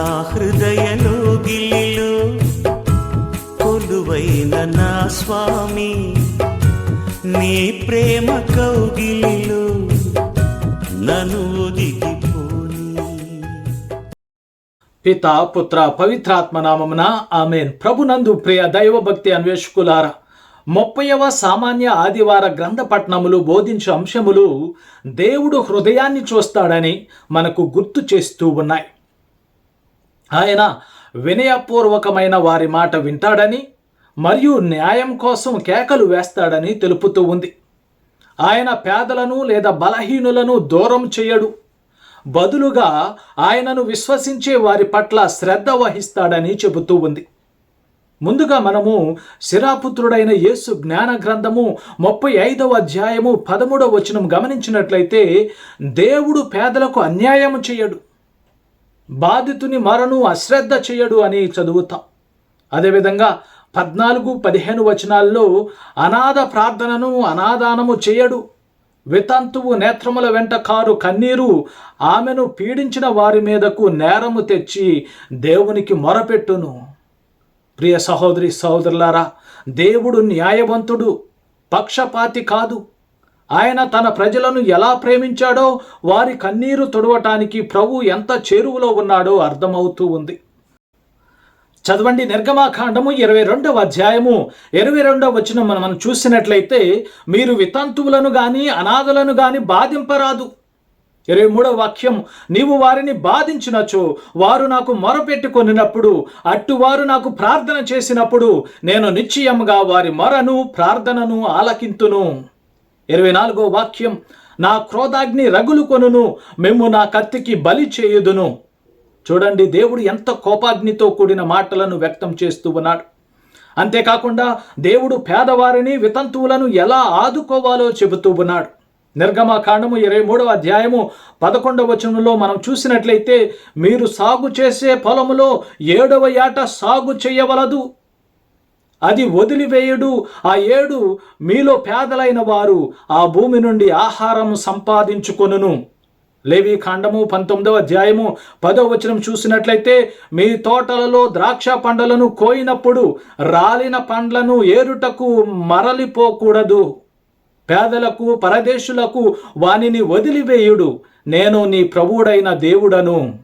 ఆ హృదయలో గిల్లిలో కొలువైన నా స్వామి నీ ప్రేమ కౌగిలిలో నను పిత పుత్ర పవిత్రాత్మ నామమున ఆమెన్. ప్రభునందు ప్రియ దైవభక్తి అన్వేషకులారా ముప్పైవ సామాన్య ఆదివార గ్రంథ పట్టణములు బోధించే అంశములు దేవుడు హృదయాన్ని చూస్తాడని మనకు గుర్తు చేస్తూ ఉన్నాయి. ఆయన వినయపూర్వకమైన వారి మాట వింటాడని మరియు న్యాయం కోసం కేకలు వేస్తాడని తెలుపుతూ ఉంది. ఆయన పేదలను లేదా బలహీనులను దూరం చేయడు. బదులుగా ఆయనను విశ్వసించే వారి పట్ల శ్రద్ధ వహిస్తాడని చెబుతూ ఉంది. ముందుగా మనము శిరాపుత్రుడైన యేసు జ్ఞాన గ్రంథము ముప్పై ఐదవ అధ్యాయము పదమూడవ వచనం గమనించినట్లయితే దేవుడు పేదలకు అన్యాయం చేయడు. బాధితుని మరను అశ్రద్ధ చేయడు అని చదువుతాం. అదేవిధంగా పద్నాలుగు పదిహేను వచనాల్లో అనాథ ప్రార్థనను అనాదానము చేయడు. వితంతువు నేత్రముల వెంట కారు కన్నీరు ఆమెను పీడించిన వారి మీదకు నేరము తెచ్చి దేవునికి మొరపెట్టును. ప్రియ సహోదరి సహోదరులారా దేవుడు న్యాయవంతుడు పక్షపాతి కాదు. ఆయన తన ప్రజలను ఎలా ప్రేమించాడో వారి కన్నీరు తుడవటానికి ప్రభు ఎంత చేరువలో ఉన్నాడో అర్థమవుతూ ఉంది. చదవండి నిర్గమాకాండము ఇరవై రెండవ అధ్యాయము. ఇరవై రెండవ వచ్చిన మనం చూసినట్లయితే మీరు వితంతువులను కానీ అనాథలను కానీ బాధింపరాదు. ఇరవై మూడవ వాక్యం నీవు వారిని బాధించినచో వారు నాకు మొరపెట్టుకొనినప్పుడు అట్టువారు నాకు ప్రార్థన చేసినప్పుడు నేను నిశ్చయముగా వారి మొరను ప్రార్థనను ఆలకింతును. ఇరవై నాలుగో వాక్యం నా క్రోధాగ్ని రగులు కొనును మేము నా కత్తికి బలి చేయుదును. చూడండి దేవుడు ఎంత కోపాగ్నితో కూడిన మాటలను వ్యక్తం చేస్తూ ఉన్నాడు. అంతేకాకుండా దేవుడు పేదవారిని వితంతువులను ఎలా ఆదుకోవాలో చెబుతూ ఉన్నాడు. నిర్గమకాండము ఇరవై మూడవ అధ్యాయము పదకొండవ వచనంలో మనం చూసినట్లయితే మీరు సాగు చేసే పొలములో ఏడవ ఏట సాగు చేయవలదు. అది వదిలివేయుడు. ఆ ఏడు మీలో పేదలైన వారు ఆ భూమి నుండి ఆహారం సంపాదించుకొనును. లేవి కాండము పంతొమ్మిదవ అధ్యాయము పదవ వచనం చూసినట్లయితే మీ తోటలలో ద్రాక్ష పండ్లను కోయినప్పుడు రాలిన పండ్లను ఏరుటకు మరలిపోకూడదు. పేదలకు పరదేశులకు వానిని వదిలివేయుడు. నేను నీ ప్రభువుడైన దేవుడను.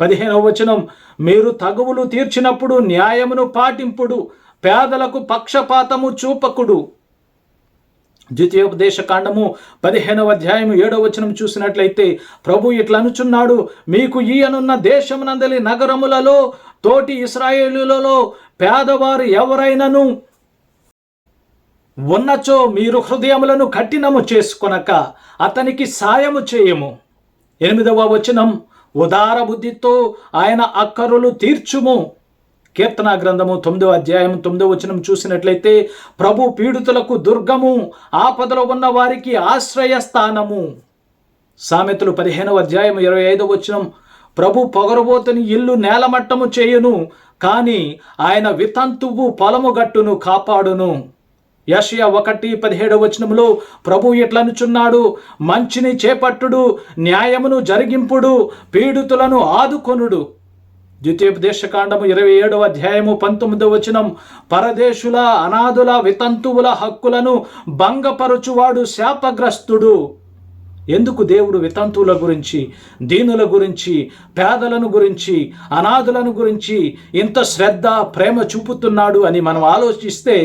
పదిహేనవ వచనం మీరు తగువులు తీర్చినప్పుడు న్యాయమును పాటింపుడు. పేదలకు పక్షపాతము చూపకుడు. ద్వితీయోపదేశ కాండము పదిహేనవ అధ్యాయం ఏడవ వచనం చూసినట్లయితే ప్రభు ఇట్లా అనుచున్నాడు మీకు ఈయనున్న దేశమునందలి నగరములలో తోటి ఇస్రాయేలులలో పేదవారు ఎవరైనను ఉన్నచో మీరు హృదయములను కఠినము చేసుకొనక అతనికి సాయము చేయము. ఎనిమిదవ వచనం ఉదార బుద్ధితో ఆయన అక్కరులు తీర్చుము. కీర్తన గ్రంథము తొమ్మిదవ అధ్యాయం తొమ్మిదవ వచనం చూసినట్లయితే ప్రభు పీడితులకు దుర్గము ఆపదలో ఉన్న వారికి ఆశ్రయస్థానము సామెతలు పదిహేనవ అధ్యాయం ఇరవై ఐదవ వచనం ప్రభు పొగరబోతని ఇల్లు నేలమట్టము చేయును కానీ ఆయన వితంతువు పొలము గట్టును కాపాడును. యషయ ఒకటి పదిహేడవ వచనములో ప్రభు ఇట్లనుచున్నాడు మంచిని చేపట్టుడు న్యాయమును జరిగింపుడు పీడితులను ఆదుకొనుడు. ద్వితీయోపదేశకాండము ఇరవై ఏడవ అధ్యాయము పంతొమ్మిదవ వచనం పరదేశుల అనాథుల వితంతువుల హక్కులను భంగపరచువాడు శాపగ్రస్తుడు. ఎందుకు దేవుడు వితంతువుల గురించి దీనుల గురించి పేదలను గురించి అనాథులను గురించి ఇంత శ్రద్ధ ప్రేమ చూపుతున్నాడు అని మనం ఆలోచిస్తే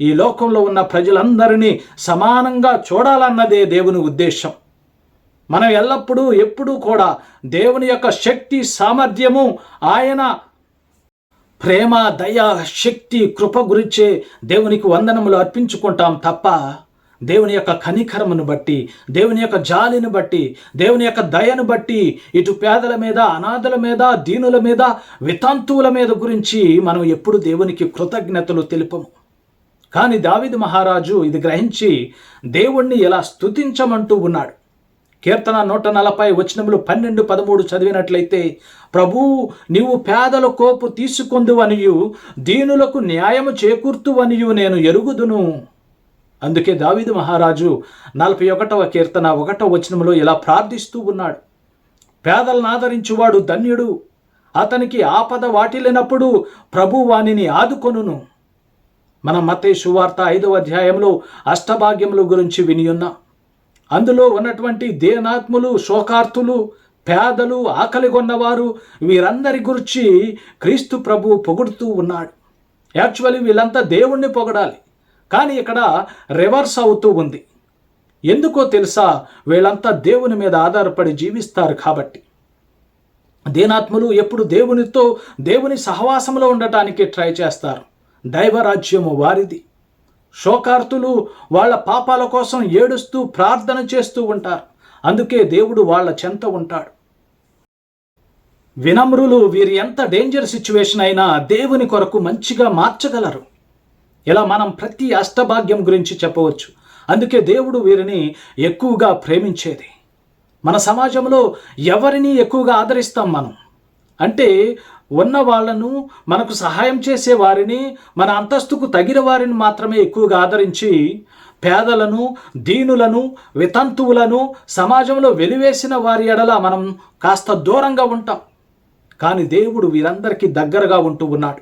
ఈ లోకంలో ఉన్న ప్రజలందరినీ సమానంగా చూడాలన్నదే దేవుని ఉద్దేశం. మనం ఎల్లప్పుడూ ఎప్పుడూ కూడా దేవుని యొక్క శక్తి సామర్థ్యము ఆయన ప్రేమ దయ శక్తి కృప గురించే దేవునికి వందనములు అర్పించుకుంటాం తప్ప దేవుని యొక్క కనికరమును బట్టి దేవుని యొక్క జాలిని బట్టి దేవుని యొక్క దయను బట్టి ఇటు పేదల మీద అనాథల మీద దీనుల మీద వితంతువుల మీద గురించి మనం ఎప్పుడు దేవునికి కృతజ్ఞతలు తెలుపము. కానీ దావిది మహారాజు ఇది గ్రహించి దేవుణ్ణి ఎలా స్తుతించమంటూ ఉన్నాడు. కీర్తన నూట నలభై వచనములు పన్నెండు పదమూడు చదివినట్లయితే ప్రభు నీవు పేదల కోపు తీసుకొందు అనియు దీనులకు న్యాయము చేకూర్తు అనియు నేను ఎరుగుదును. అందుకే దావీదు మహారాజు నలభై ఒకటవ కీర్తన ఒకటవ వచనములో ఇలా ప్రార్థిస్తూ ఉన్నాడు. పేదలను ఆదరించువాడు ధన్యుడు అతనికి ఆపద వాటిల్లినప్పుడు ప్రభు వానిని ఆదుకొనును. మన మతే సువార్త ఐదవ అధ్యాయంలో అష్టభాగ్యముల గురించి వినియున్నాం. అందులో ఉన్నటువంటి దేనాత్ములు శోకార్తులు పేదలు ఆకలిగొన్నవారు వీరందరి గురించి క్రీస్తు ప్రభు పొగుడుతూ ఉన్నాడు. యాక్చువల్లీ వీళ్ళంతా దేవుణ్ణి పొగడాలి. కానీ ఇక్కడ రివర్స్ అవుతూ ఉంది. ఎందుకో తెలుసా? వీళ్ళంతా దేవుని మీద ఆధారపడి జీవిస్తారు కాబట్టి. దీనాత్ములు ఎప్పుడు దేవునితో దేవుని సహవాసంలో ఉండటానికి ట్రై చేస్తారు. దైవరాజ్యము వారిది. శోకార్తులు వాళ్ళ పాపాల కోసం ఏడుస్తూ ప్రార్థన చేస్తూ ఉంటారు. అందుకే దేవుడు వాళ్ళ చెంత ఉంటాడు. వినమ్రులు వీరి ఎంత డేంజర్ సిచ్యువేషన్ అయినా దేవుని కొరకు మంచిగా మార్చగలరు. ఇలా మనం ప్రతి అష్టభాగ్యం గురించి చెప్పవచ్చు. అందుకే దేవుడు వీరిని ఎక్కువగా ప్రేమించేది. మన సమాజంలో ఎవరిని ఎక్కువగా ఆదరిస్తాం మనం? అంటే ఉన్న వాళ్ళను మనకు సహాయం చేసే వారిని మన అంతస్తుకు తగిన వారిని మాత్రమే ఎక్కువగా ఆదరించి పేదలను దీనులను వితంతువులను సమాజంలో వెలివేసిన వారి ఎడల మనం కాస్త దూరంగా ఉంటాం. కానీ దేవుడు వీరందరికీ దగ్గరగా ఉంటూ ఉన్నాడు.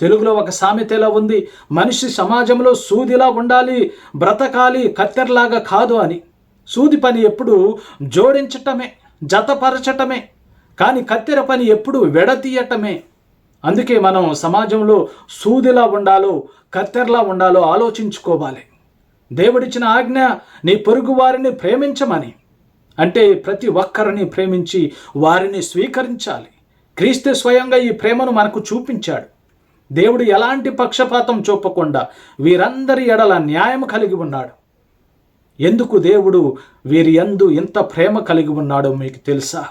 తెలుగులో ఒక సామెత ఎలా ఉంది? మనిషి సమాజంలో సూదిలా ఉండాలి బ్రతకాలి కత్తెరలాగా కాదు అని. సూది పని ఎప్పుడు జోడించటమే జతపరచటమే. కానీ కత్తెర పని ఎప్పుడు వెడతీయటమే. అందుకే మనం సమాజంలో సూదిలా ఉండాలో కత్తెరలా ఉండాలో ఆలోచించుకోవాలి. దేవుడిచ్చిన ఆజ్ఞ నీ పొరుగు వారిని ప్రేమించమని. అంటే ప్రతి ఒక్కరిని ప్రేమించి వారిని స్వీకరించాలి. క్రీస్తు స్వయంగా ఈ ప్రేమను మనకు చూపించాడు. దేవుడు ఎలాంటి పక్షపాతం చూపకుండా వీరందరి ఎడల న్యాయం కలిగి ఉన్నాడు. ఎందుకు దేవుడు వీరి ఎందు ఇంత ప్రేమ కలిగి ఉన్నాడో మీకు తెలుసా?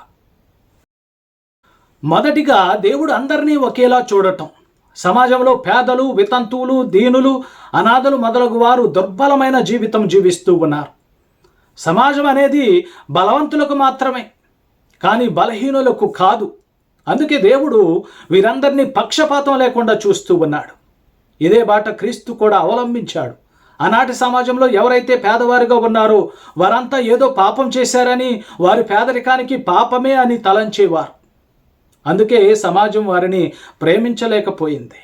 మొదటిగా దేవుడు అందరినీ ఒకేలా చూడటం. సమాజంలో పేదలు వితంతువులు దీనులు అనాథలు మొదలగు వారు దుర్బలమైన జీవితం జీవిస్తూ ఉన్నారు. సమాజం అనేది బలవంతులకు మాత్రమే కానీ బలహీనులకు కాదు. అందుకే దేవుడు వీరందరినీ పక్షపాతం లేకుండా చూస్తూ ఉన్నాడు. ఇదే బాట క్రీస్తు కూడా అవలంబించాడు. ఆనాటి సమాజంలో ఎవరైతే పేదవారిగా ఉన్నారో వారంతా ఏదో పాపం చేశారని వారి పేదరికానికి పాపమే అని తలంచేవారు. అందుకే సమాజం వారిని ప్రేమించలేకపోయింది.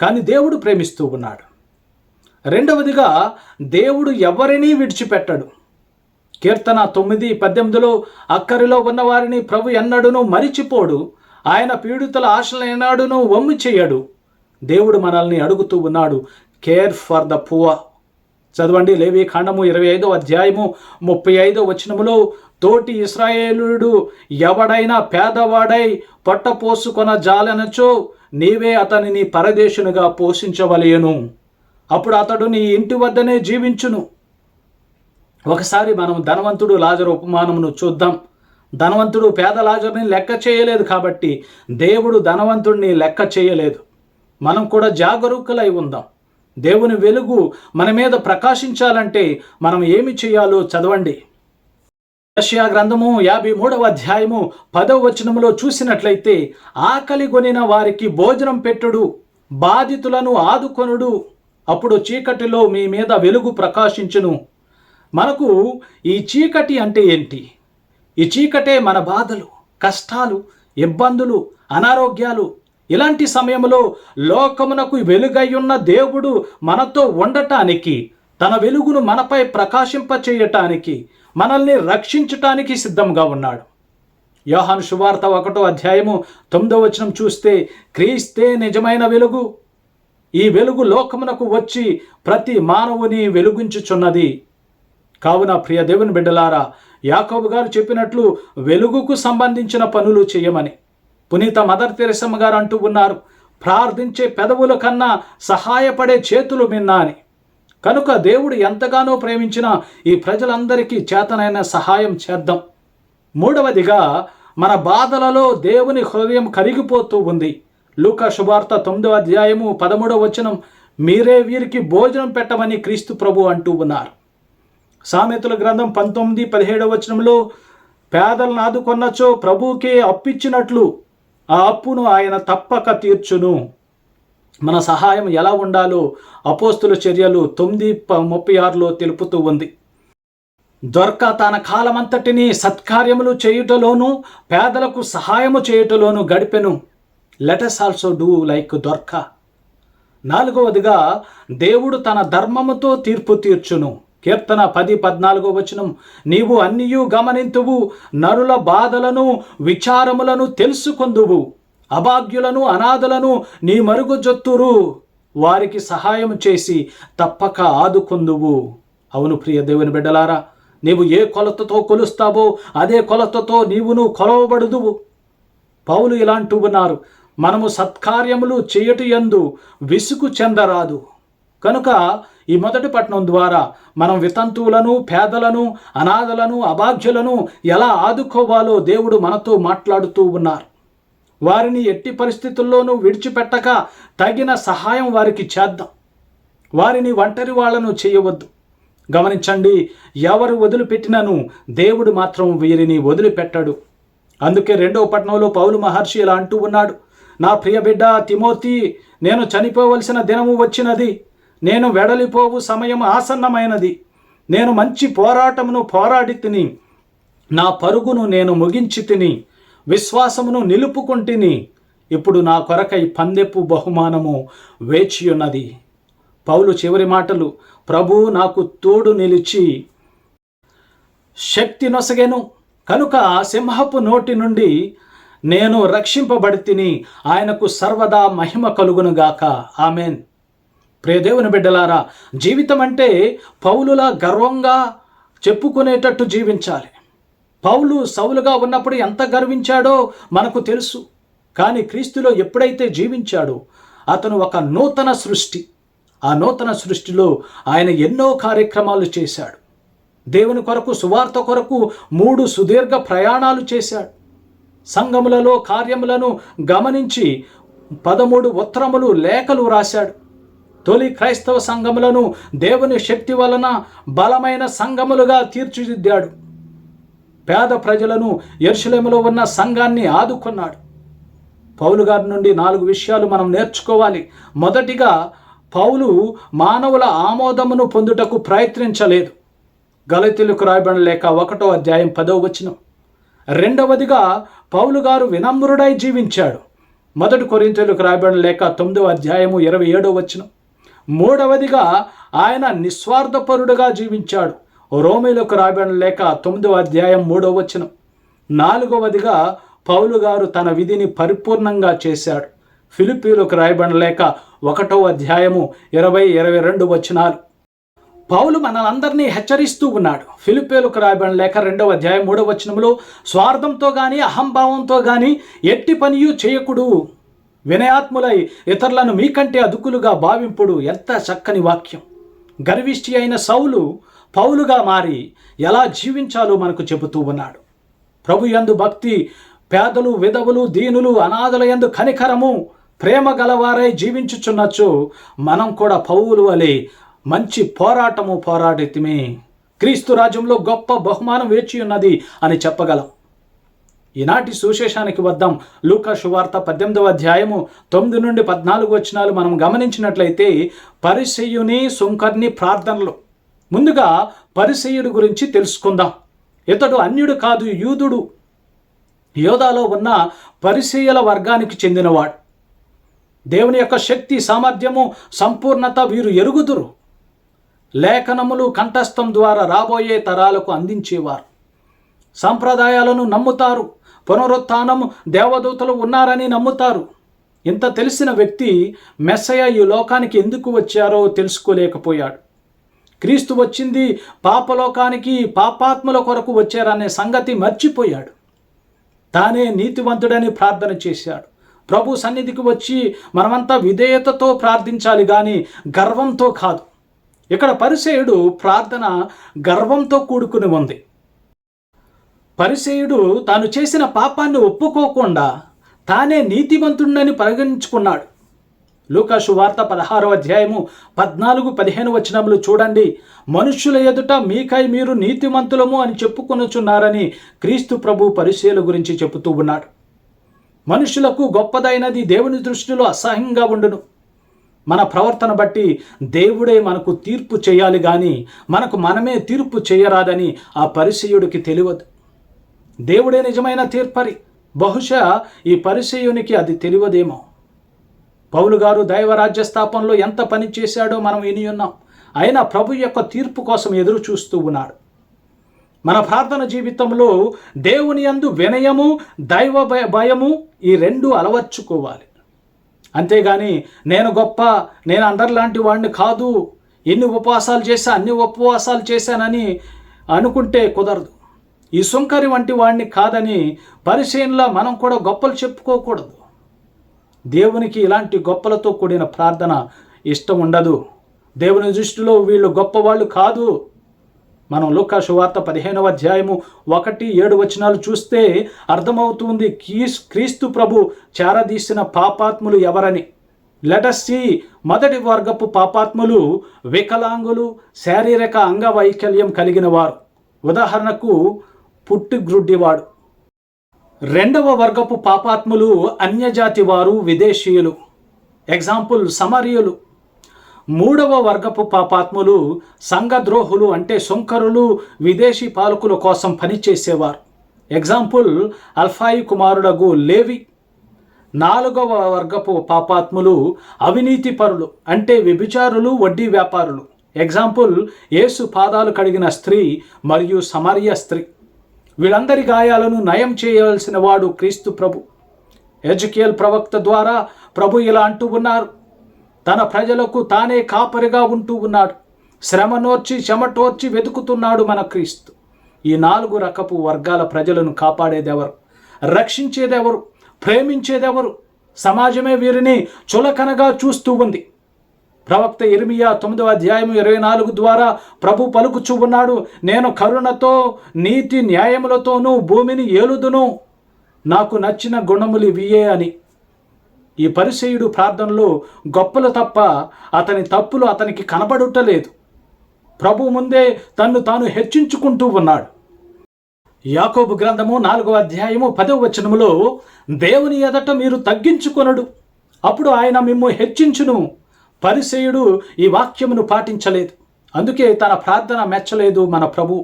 కానీ దేవుడు ప్రేమిస్తూ ఉన్నాడు. రెండవదిగా దేవుడు ఎవరినీ విడిచిపెట్టడు. కీర్తన తొమ్మిది పద్దెనిమిదిలో అక్కరిలో ఉన్నవారిని ప్రభు ఎన్నడునూ మరిచిపోడు. ఆయన పీడితుల ఆశలు ఎన్నడును వమ్ము చేయడు. దేవుడు మనల్ని అడుగుతూ ఉన్నాడు కేర్ ఫర్ ద పువ చదవండి లేవి ఖండము ఇరవై ఐదో అధ్యాయము ముప్పై ఐదో వచనములో తోటి ఇస్రాయేలుడు ఎవడైనా పేదవాడై పొట్టపోసుకొన జాలనచో నీవే అతనిని పరదేశునిగా పోషించవలయను అప్పుడు అతడు నీ ఇంటి వద్దనే జీవించును. ఒకసారి మనం ధనవంతుడు లాజరు ఉపమానమును చూద్దాం. ధనవంతుడు పేద లాజర్ని లెక్క చేయలేదు కాబట్టి దేవుడు ధనవంతుడిని లెక్క చేయలేదు. మనం కూడా జాగరూకులై ఉందాం. దేవుని వెలుగు మన మీద ప్రకాశించాలంటే మనం ఏమి చేయాలో చదవండి. యషయా గ్రంథము యాభై మూడవ అధ్యాయము పదవ వచనములో చూసినట్లయితే ఆకలి కొనిన వారికి భోజనం పెట్టుడు బాధితులను ఆదుకొనుడు అప్పుడు చీకటిలో మీ మీద వెలుగు ప్రకాశించును. మనకు ఈ చీకటి అంటే ఏంటి? ఈ చీకటే మన బాధలు కష్టాలు ఇబ్బందులు అనారోగ్యాలు. ఇలాంటి సమయంలో లోకమునకు వెలుగయ్యున్న దేవుడు మనతో ఉండటానికి తన వెలుగును మనపై ప్రకాశింపచేయటానికి మనల్ని రక్షించటానికి సిద్ధంగా ఉన్నాడు. యోహాను శువార్త ఒకటో అధ్యాయము తొమ్మిదో వచనం చూస్తే క్రీస్తే నిజమైన వెలుగు. ఈ వెలుగు లోకమునకు వచ్చి ప్రతి మానవుని వెలుగుంచుచున్నది. కావున ప్రియ దేవుని బిడ్డలారా యాకోబు గారు చెప్పినట్లు వెలుగుకు సంబంధించిన పనులు చేయమని. పునీత మదర్ తెరసమ్మ గారు అంటూ ఉన్నారు ప్రార్థించే పెదవుల కన్నా సహాయపడే చేతులు మిన్నా అని కనుక దేవుడు ఎంతగానో ప్రేమించిన ఈ ప్రజలందరికీ చేతనైన సహాయం చేద్దాం. మూడవదిగా మన బాధలలో దేవుని హృదయం కరిగిపోతూ ఉంది. లూకా శుభార్త తొమ్మిదవ అధ్యాయము పదమూడవ వచనం మీరే వీరికి భోజనం పెట్టమని క్రీస్తు ప్రభు అంటూ ఉన్నారు. సామెతల గ్రంథం పంతొమ్మిది పదిహేడవ వచనంలో పేదలను ఆదుకొన్నచో ప్రభుకే అప్పిచ్చినట్లు ఆ అప్పును ఆయన తప్పక తీర్చును. మన సహాయం ఎలా ఉండాలో అపోస్తుల చర్యలు తొమ్మిది ప- ముప్పై ఆరులో తెలుపుతూ ఉంది. దొర్క తన కాలమంతటిని సత్కార్యములు చేయుటలోను పేదలకు సహాయము చేయుటలోను గడిపెను. Let us also do like Dorcas. నాలుగవదిగా దేవుడు తన ధర్మముతో తీర్పు తీర్చును. కీర్తన పది పద్నాలుగో వచనం నీవు అన్నియు గమనింతువు నరుల బాధలను విచారములను తెలుసుకొందువు. అభాగ్యులను అనాథలను నీ మరుగు జొత్తురు వారికి సహాయం చేసి తప్పక ఆదుకొందువు. అవును ప్రియ దేవుని బిడ్డలారా నీవు ఏ కొలతతో కొలుస్తావో అదే కొలతతో నీవును కొలవబడుదువు. పౌలు ఇలాంటి ఉన్నారు మనము సత్కార్యములు చేయటు ఎందు విసుగు చెందరాదు. కనుక ఈ మొదటి పట్టణం ద్వారా మనం వితంతువులను పేదలను అనాథలను అభాగ్యులను ఎలా ఆదుకోవాలో దేవుడు మనతో మాట్లాడుతూ ఉన్నారు. వారిని ఎట్టి పరిస్థితుల్లోనూ విడిచిపెట్టక తగిన సహాయం వారికి చేద్దాం. వారిని ఒంటరి వాళ్ళను చేయవద్దు. గమనించండి ఎవరు వదిలిపెట్టినను దేవుడు మాత్రం వీరిని వదిలిపెట్టడు. అందుకే రెండవ పట్టణంలో పౌలు మహర్షి ఇలా అంటూ ఉన్నాడు నా ప్రియ బిడ్డ తిమోతి నేను చనిపోవలసిన దినము వచ్చినది. నేను వెడలిపోవు సమయం ఆసన్నమైనది. నేను మంచి పోరాటమును పోరాడి తిని నా పరుగును నేను ముగించి తిని విశ్వాసమును నిలుపుకుంటుని. ఇప్పుడు నా కొరకై పందెప్పు బహుమానము వేచి ఉన్నది పౌలు చివరి మాటలు ప్రభు నాకు తోడు నిలిచి శక్తి నొసగెను. కనుక సింహపు నోటి నుండి నేను రక్షింపబడి తిని ఆయనకు సర్వదా మహిమ కలుగునుగాక ఆమెన్. ప్రియదేవుని బిడ్డలారా జీవితం అంటే పౌలులా గర్వంగా చెప్పుకునేటట్టు జీవించాలి. పౌలు సౌలుగా ఉన్నప్పుడు ఎంత గర్వించాడో మనకు తెలుసు. కానీ క్రీస్తులో ఎప్పుడైతే జీవించాడో అతను ఒక నూతన సృష్టి. ఆ నూతన సృష్టిలో ఆయన ఎన్నో కార్యక్రమాలు చేశాడు. దేవుని కొరకు సువార్త కొరకు మూడు సుదీర్ఘ ప్రయాణాలు చేశాడు. సంఘములలో కార్యములను గమనించి పదమూడు ఉత్తరములు లేఖలు రాశాడు తొలి క్రైస్తవ సంఘములను దేవుని శక్తి వలన బలమైన సంఘములుగా తీర్చిదిద్దాడు. పేద ప్రజలను ఎరుసలేములో ఉన్న సంఘాన్ని ఆదుకున్నాడు. పౌలు గారి నుండి నాలుగు విషయాలు మనం నేర్చుకోవాలి. మొదటిగా పౌలు మానవుల ఆమోదమును పొందుటకు ప్రయత్నించలేదు. గలతీలకు రాయబడిన లేక ఒకటో అధ్యాయం పదో వచనం. రెండవదిగా పౌలు గారు వినమ్రుడై జీవించాడు. మొదటి కొరింతలకు రాయబడిన లేక తొమ్మిదో అధ్యాయము ఇరవై ఏడో వచనం. మూడవదిగా ఆయన నిస్వార్థపరుడుగా జీవించాడు. రోమిలకు రాబడిన లేక తొమ్మిదవ అధ్యాయం మూడవ వచనం. నాలుగవదిగా పౌలు గారు తన విధిని పరిపూర్ణంగా చేశాడు. ఫిలిపీలకు రాయబడిన లేక ఒకటో అధ్యాయము ఇరవై ఇరవై రెండు వచనాలు. పౌలు మనలందరినీ హెచ్చరిస్తూ ఉన్నాడు. ఫిలిపేలకు రాయబడిన రెండవ అధ్యాయం మూడవ వచనంలో స్వార్థంతో కానీ అహంభావంతో కానీ ఎట్టి పనియు చేయకుడు. వినయాత్ములై ఇతరులను మీకంటే అదుకులుగా భావింపుడు ఎంత చక్కని వాక్యం. గర్విష్టి అయిన సౌలు పౌలుగా మారి ఎలా జీవించాలో మనకు చెబుతూ ఉన్నాడు. ప్రభు యందు భక్తి పేదలు విధవులు దీనులు అనాథల యందు కనికరము ప్రేమ గలవారై జీవించుచున్నచ్చు మనం కూడా పౌలు వలె మంచి పోరాటము పోరాడితమే. క్రీస్తు రాజ్యంలో గొప్ప బహుమానం వేచి ఉన్నది అని చెప్పగలం. ఈనాటి సుశేషానికి వద్దాం. లూకా శువార్త పద్దెనిమిదవ అధ్యాయము తొమ్మిది నుండి పద్నాలుగు వచనాలు మనం గమనించినట్లయితే పరిసయ్యుని సుంకర్ని ప్రార్థనలు ముందుగా పరిసయుడు గురించి తెలుసుకుందాం. ఇతడు అన్యుడు కాదు యూదుడు. యోధాలో ఉన్న పరిసయ్యుల వర్గానికి చెందినవాడు. దేవుని యొక్క శక్తి సామర్థ్యము సంపూర్ణత వీరు ఎరుగుదురు. లేఖనములు కంఠస్థం ద్వారా రాబోయే తరాలకు అందించేవారు. సాంప్రదాయాలను నమ్ముతారు. పునరుత్థానం దేవదూతలు ఉన్నారని నమ్ముతారు. ఇంత తెలిసిన వ్యక్తి మెస్సయ ఈ లోకానికి ఎందుకు వచ్చారో తెలుసుకోలేకపోయాడు. క్రీస్తు వచ్చింది పాపలోకానికి పాపాత్ముల కొరకు వచ్చారనే సంగతి మర్చిపోయాడు. తానే నీతివంతుడని ప్రార్థన చేశాడు. ప్రభు సన్నిధికి వచ్చి మనమంతా విధేయతతో ప్రార్థించాలి కానీ గర్వంతో కాదు. ఇక్కడ పరిసేయుడు ప్రార్థన గర్వంతో కూడుకుని ఉంది. పరిసేయుడు తాను చేసిన పాపాన్ని ఒప్పుకోకుండా తానే నీతివంతుడిని పరిగణించుకున్నాడు. లూకాసు వార్త పదహారో అధ్యాయము పద్నాలుగు పదిహేను వచనములు చూడండి. మనుష్యుల ఎదుట మీకై మీరు నీతిమంతులము అని చెప్పుకొనుచున్నారని క్రీస్తు ప్రభు పరిశీల గురించి చెబుతూ ఉన్నాడు. మనుషులకు గొప్పదైనది దేవుని దృష్టిలో అసహ్యంగా ఉండును. మన ప్రవర్తన బట్టి దేవుడే మనకు తీర్పు చేయాలి కానీ మనకు మనమే తీర్పు చేయరాదని ఆ పరిచయుడికి తెలియదు. దేవుడే నిజమైన తీర్పరి. బహుశా ఈ పరిచయునికి అది తెలియదేమో. పౌలు గారు దైవరాజ్య స్థాపనలో ఎంత పని చేశాడో మనం విని ఉన్నాం. అయినా ప్రభు యొక్క తీర్పు కోసం ఎదురు చూస్తూ ఉన్నాడు. మన ప్రార్థన జీవితంలో దేవుని యందు వినయము దైవ భయము ఈ రెండు అలవర్చుకోవాలి. అంతేగాని నేను గొప్ప నేను అందరిలాంటి వాడిని కాదు ఎన్ని ఉపవాసాలు చేశా అన్ని ఉపవాసాలు చేశానని అనుకుంటే కుదరదు. ఈ సుంకరి వంటి వాడిని కాదని పరిశీలనలో మనం కూడా గొప్పలు చెప్పుకోకూడదు. దేవునికి ఇలాంటి గొప్పలతో కూడిన ప్రార్థన ఇష్టం ఉండదు. దేవుని దృష్టిలో వీళ్ళు గొప్పవాళ్ళు కాదు. మనం లూకా శువార్త పదిహేనవ అధ్యాయము ఒకటి ఏడు వచనాలు చూస్తే అర్థమవుతుంది క్రీస్ క్రీస్తు ప్రభు చారదీసిన పాపాత్ములు ఎవరని. లెటస్సి మొదటి వర్గపు పాపాత్ములు వికలాంగులు శారీరక అంగవైకల్యం కలిగిన వారు. ఉదాహరణకు పుట్టి గ్రుడ్డివాడు రెండవ వర్గపు పాపాత్ములు అన్యజాతి వారు విదేశీయులు. ఎగ్జాంపుల్ సమరియులు. మూడవ వర్గపు పాపాత్ములు సంఘద్రోహులు అంటే సుంకరులు విదేశీ పాలకుల కోసం పనిచేసేవారు. ఎగ్జాంపుల్ అల్ఫాయి కుమారుడగు లేవి. నాలుగవ వర్గపు పాపాత్ములు అవినీతి పరులు అంటే వ్యభిచారులు వడ్డీ వ్యాపారులు. ఎగ్జాంపుల్ ఏసు పాదాలు కడిగిన స్త్రీ మరియు సమర్య స్త్రీ. వీళ్ళందరి గాయాలను నయం చేయవలసిన వాడు క్రీస్తు ప్రభు. ఎజుకేల్ ప్రవక్త ద్వారా ప్రభు ఇలా అంటూ ఉన్నారు. తన ప్రజలకు తానే కాపరిగా ఉంటూ ఉన్నాడు. శ్రమనోర్చి చెమటోర్చి వెతుకుతున్నాడు మన క్రీస్తు. ఈ నాలుగు రకపు వర్గాల ప్రజలను కాపాడేదెవరు? రక్షించేదెవరు? ప్రేమించేదెవరు? సమాజమే వీరిని చులకనగా చూస్తూ ఉంది. ప్రవక్త ఇర్మియా తొమ్మిదవ అధ్యాయం ఇరవై నాలుగు ద్వారా ప్రభు పలుకుచూ ఉన్నాడు నేను కరుణతో నీతి న్యాయములతోనూ భూమిని ఏలుదును నాకు నచ్చిన గుణములు ఇవియే అని. ఈ పరిచయుడు ప్రార్థనలో గొప్పలు తప్ప అతని తప్పులు అతనికి కనబడుటలేదు. ప్రభు ముందే తన్ను తాను హెచ్చించుకుంటూ ఉన్నాడు. యాకోబు గ్రంథము నాలుగవ అధ్యాయము పదవ వచనములో దేవుని ఎదట మీరు తగ్గించుకొనడు అప్పుడు ఆయన మిమ్ము హెచ్చించును. పరిసేయుడు ఈ వాక్యమును పాటించలేదు. అందుకే తన ప్రార్థన మెచ్చలేదు మన ప్రభు.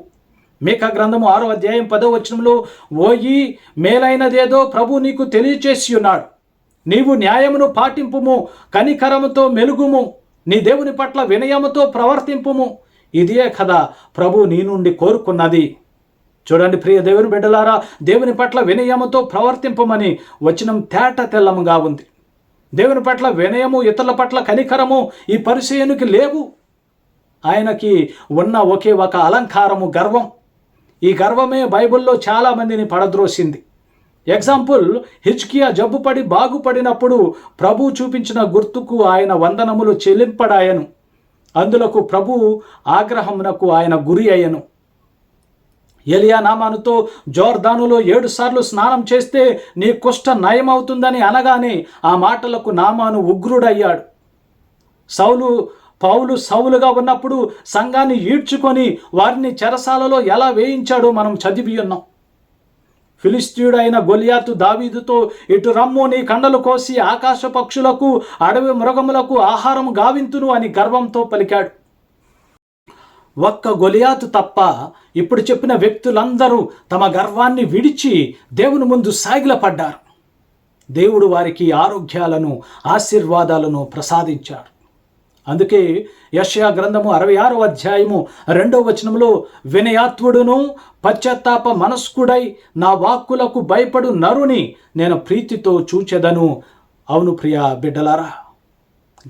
మేక గ్రంథము ఆరో అధ్యాయం పదో వచనంలో ఓయి మేలైనదేదో ప్రభు నీకు తెలియచేసి ఉన్నాడు నీవు న్యాయమును పాటింపుము కనికరముతో మెలుగుము నీ దేవుని పట్ల వినయముతో ప్రవర్తింపుము. ఇదే కదా ప్రభు నీ నుండి కోరుకున్నది. చూడండి ప్రియ దేవుని బిడ్డలారా దేవుని పట్ల వినయముతో ప్రవర్తింపమని వచనం తేట తెల్లముగా ఉంది. దేవుని పట్ల వినయము ఇతరుల పట్ల కనికరము ఈ పరిశీలనకి లేవు. ఆయనకి ఉన్న ఒకే ఒక అలంకారము గర్వం. ఈ గర్వమే బైబిల్లో చాలామందిని పడద్రోసింది. ఎగ్జాంపుల్ హిజ్కియా జబ్బుపడి బాగుపడినప్పుడు ప్రభు చూపించిన గుర్తుకు ఆయన వందనములు చెల్లింపడాయను. అందులకు ప్రభు ఆగ్రహమునకు ఆయన గురి అయ్యను. ఎలియా నామానుతో జోర్దానులో ఏడుసార్లు స్నానం చేస్తే నీ కుష్ట నయమవుతుందని అనగానే ఆ మాటలకు నామాను ఉగ్రుడయ్యాడు. సౌలు పౌలు సౌలుగా ఉన్నప్పుడు సంఘాన్ని ఈడ్చుకొని వారిని చెరసాలలో ఎలా వేయించాడో మనం చదివి ఉన్నాం ఫిలిస్తీయుడైన గొలియాతు దావీదుతో ఇటు రమ్ము నీ కండలు కోసి ఆకాశ పక్షులకు అడవి మృగములకు ఆహారం గావింతును అని గర్వంతో పలికాడు. ఒక్క గొలియాతు తప్ప ఇప్పుడు చెప్పిన వ్యక్తులందరూ తమ గర్వాన్ని విడిచి దేవుని ముందు సాగిలపడ్డారు. దేవుడు వారికి ఆరోగ్యాలను ఆశీర్వాదాలను ప్రసాదించాడు. అందుకే యషయా గ్రంథము అరవై ఆరో అధ్యాయము రెండవ వచనంలో వినయాత్ముడును పశ్చాత్తాప మనస్కుడై నా వాక్కులకు భయపడు నరుని నేను ప్రీతితో చూచెదను. అవును ప్రియ బిడ్డలారా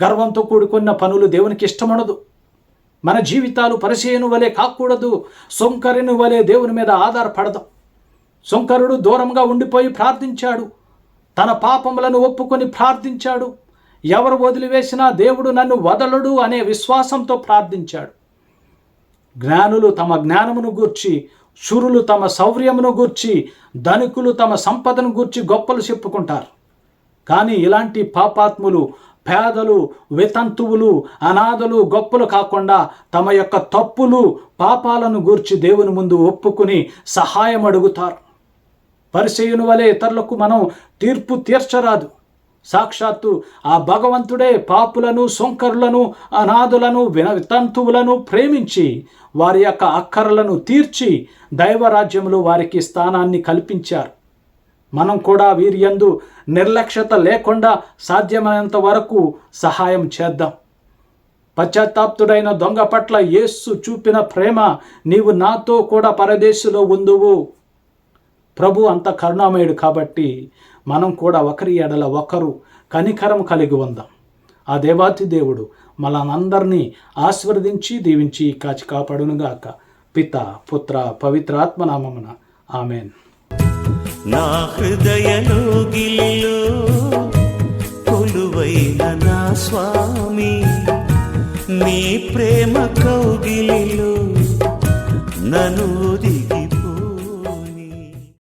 గర్వంతో కూడుకున్న పనులు దేవునికి ఇష్టమనదు. మన జీవితాలు పరిచయను వలె కాకూడదు. సొంకరిని వలె దేవుని మీద ఆధారపడదాం. సొంకరుడు దూరంగా ఉండిపోయి ప్రార్థించాడు. తన పాపములను ఒప్పుకొని ప్రార్థించాడు. ఎవరు వదిలివేసినా దేవుడు నన్ను వదలడు అనే విశ్వాసంతో ప్రార్థించాడు. జ్ఞానులు తమ జ్ఞానమును గూర్చి శురులు తమ శౌర్యమును గూర్చి ధనికులు తమ సంపదను గూర్చి గొప్పలు చెప్పుకుంటారు. కానీ ఇలాంటి పాపాత్ములు పేదలు వితంతువులు అనాథలు గొప్పలు కాకుండా తమ యొక్క తప్పులు పాపాలను గూర్చి దేవుని ముందు ఒప్పుకుని సహాయం అడుగుతారు. పరిచయుని వలె ఇతరులకు మనం తీర్పు తీర్చరాదు. సాక్షాత్తు ఆ భగవంతుడే పాపులను సొంకరులను అనాథులను వితంతువులను ప్రేమించి వారి యొక్క అక్కరలను తీర్చి దైవరాజ్యములు వారికి స్థానాన్ని కల్పించారు. మనం కూడా వీరియందు నిర్లక్ష్యత లేకుండా సాధ్యమైనంత వరకు సహాయం చేద్దాం. పశ్చాత్తాప్తుడైన దొంగ పట్ల యేస్సు చూపిన ప్రేమ నీవు నాతో కూడా పరదేశులో ఉందువు. ప్రభు అంత కరుణామయుడు కాబట్టి మనం కూడా ఒకరి ఎడల ఒకరు కనికరం కలిగి ఉందాం. ఆ దేవాతి దేవుడు మనందరినీ ఆశీర్వదించి దీవించి కాచి కాపాడునుగాక. పిత పుత్ర పవిత్రాత్మనామమున ఆమెన్. నా హృదయలోగిలిలో కొలువైన నా స్వామి నీ ప్రేమ కౌగిలిలో నన్ను దిగి